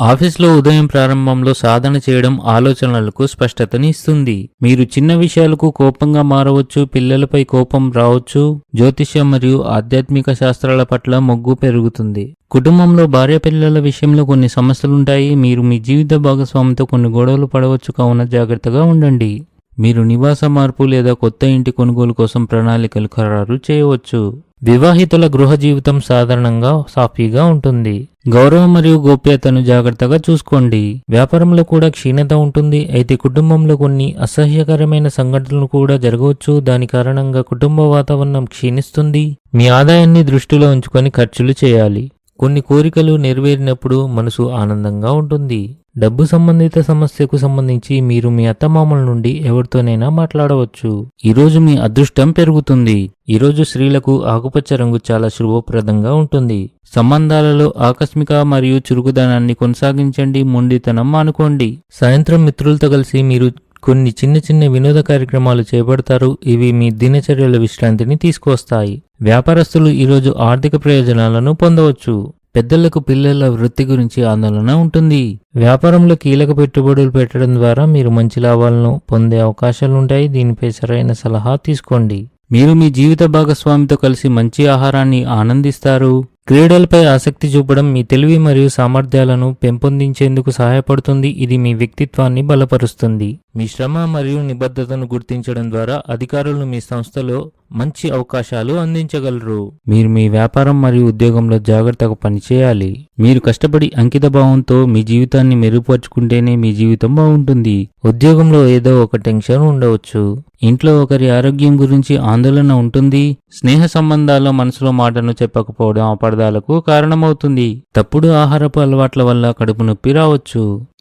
ఆఫీస్లో ఉదయం ప్రారంభంలో సాధన చేయడం ఆలోచనలకు స్పష్టతని ఇస్తుంది. మీరు చిన్న విషయాలకు కోపంగా మారవచ్చు పిల్లలపై కోపం రావచ్చు. జ్యోతిష్యం మరియు ఆధ్యాత్మిక శాస్త్రాల పట్ల మొగ్గు పెరుగుతుంది. కుటుంబంలో భార్య పిల్లల విషయంలో కొన్ని సమస్యలుంటాయి. మీరు మీ జీవిత భాగస్వామితో కొన్ని గొడవలు పడవచ్చు. కావున జాగ్రత్తగా ఉండండి. మీరు నివాస మార్పు లేదా కొత్త ఇంటి కొనుగోలు కోసం ప్రణాళికలు ఖరారు చేయవచ్చు. వివాహితుల గృహ జీవితం సాధారణంగా సాఫీగా ఉంటుంది. గౌరవం మరియు గోప్యతను జాగ్రత్తగా చూసుకోండి. వ్యాపారంలో కూడా క్షీణత ఉంటుంది. అయితే కుటుంబంలో కొన్ని అసహ్యకరమైన సంఘటనలు కూడా జరగవచ్చు. దాని కారణంగా కుటుంబ వాతావరణం క్షీణిస్తుంది. మీ ఆదాయాన్ని దృష్టిలో ఉంచుకొని ఖర్చులు చేయాలి. కొన్ని కోరికలు నెరవేరినప్పుడు మనసు ఆనందంగా ఉంటుంది. డబ్బు సంబంధిత సమస్యకు సంబంధించి మీరు మీ అత్తమామల నుండి ఎవరితోనైనా మాట్లాడవచ్చు. ఈరోజు మీ అదృష్టం పెరుగుతుంది. ఈరోజు స్త్రీలకు ఆకుపచ్చ రంగు చాలా శుభప్రదంగా ఉంటుంది. సంబంధాలలో ఆకస్మిక మరియు చురుకుదనాన్ని కొనసాగించండి మొండితనం మానుకోండి. సాయంత్రం మిత్రులతో కలిసి మీరు కొన్ని చిన్న చిన్న వినోద కార్యక్రమాలు చేపడతారు. ఇవి మీ దినచర్యల విశ్రాంతిని తీసుకొస్తాయి వ్యాపారస్తులు ఈరోజు ఆర్థిక ప్రయోజనాలను పొందవచ్చు. పెద్దలకు పిల్లల వృత్తి గురించి ఆందోళన ఉంటుంది. వ్యాపారంలో కీలక పెట్టుబడులు పెట్టడం ద్వారా మీరు మంచి లాభాలను పొందే అవకాశాలుంటాయి దీనిపై సరైన సలహా తీసుకోండి. మీరు మీ జీవిత భాగస్వామితో కలిసి మంచి ఆహారాన్ని ఆనందిస్తారు. క్రీడలపై ఆసక్తి చూపడం మీ తెలివి మరియు సామర్థ్యాలను పెంపొందించేందుకు సహాయపడుతుంది. ఇది మీ వ్యక్తిత్వాన్ని బలపరుస్తుంది. మీ శ్రమ మరియు నిబద్ధతను గుర్తించడం ద్వారా అధికారులు మీ సంస్థలో మంచి అవకాశాలు అందించగలరు. మీరు మీ వ్యాపారం మరియు ఉద్యోగంలో జాగ్రత్తగా పనిచేయాలి. మీరు కష్టపడి అంకిత భావంతో మీ జీవితాన్ని మెరుగుపరుచుకుంటేనే మీ జీవితం బాగుంటుంది. ఉద్యోగంలో ఏదో ఒక టెన్షన్ ఉండవచ్చు. ఇంట్లో ఒకరి ఆరోగ్యం గురించి ఆందోళన ఉంటుంది. స్నేహ సంబంధాల్లో మనసులో మాటను చెప్పకపోవడం అపార్థాలకు కారణమవుతుంది. తప్పుడు ఆహారపు అలవాట్ల వల్ల కడుపు నొప్పి రావచ్చు.